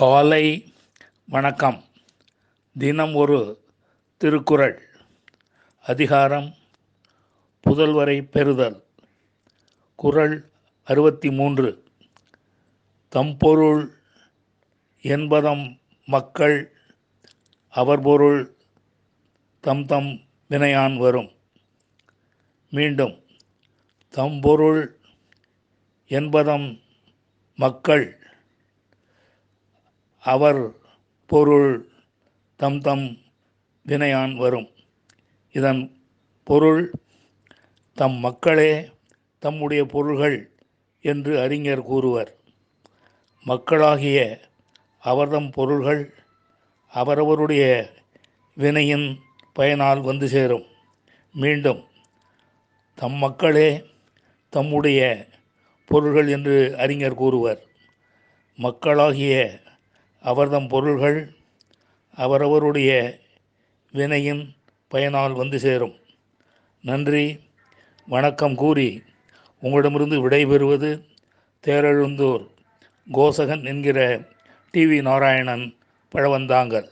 காலை வணக்கம். தினம் ஒரு திருக்குறள். அதிகாரம் புதல்வரை பெறுதல். குறள் அறுபத்தி மூன்று தம்பொருள் என்பதம் மக்கள் அவர் பொருள் தம் தம் வினையான் வரும். மீண்டும் தம்பொருள் என்பதம் மக்கள் அவர் பொருள் தம் தம் வினையான் வரும். இதன் பொருள் தம் மக்களே தம்முடைய பொருள்கள் என்று அறிஞர் கூறுவர். மக்களாகிய அவர்தம் பொருள்கள் அவரவருடைய வினையின் பயனால் வந்து சேரும். மீண்டும் தம் மக்களே தம்முடைய பொருள்கள் என்று அறிஞர் கூறுவர். மக்களாகிய அவர்தம் பொருள்கள் அவரவருடைய வினையின் பயனால் வந்து சேரும். நன்றி. வணக்கம் கூறி உங்களிடமிருந்து விடைபெறுவது தேரெழுந்தூர் கோசகன் என்கிற டிவி நாராயணன் பழவந்தாங்கல்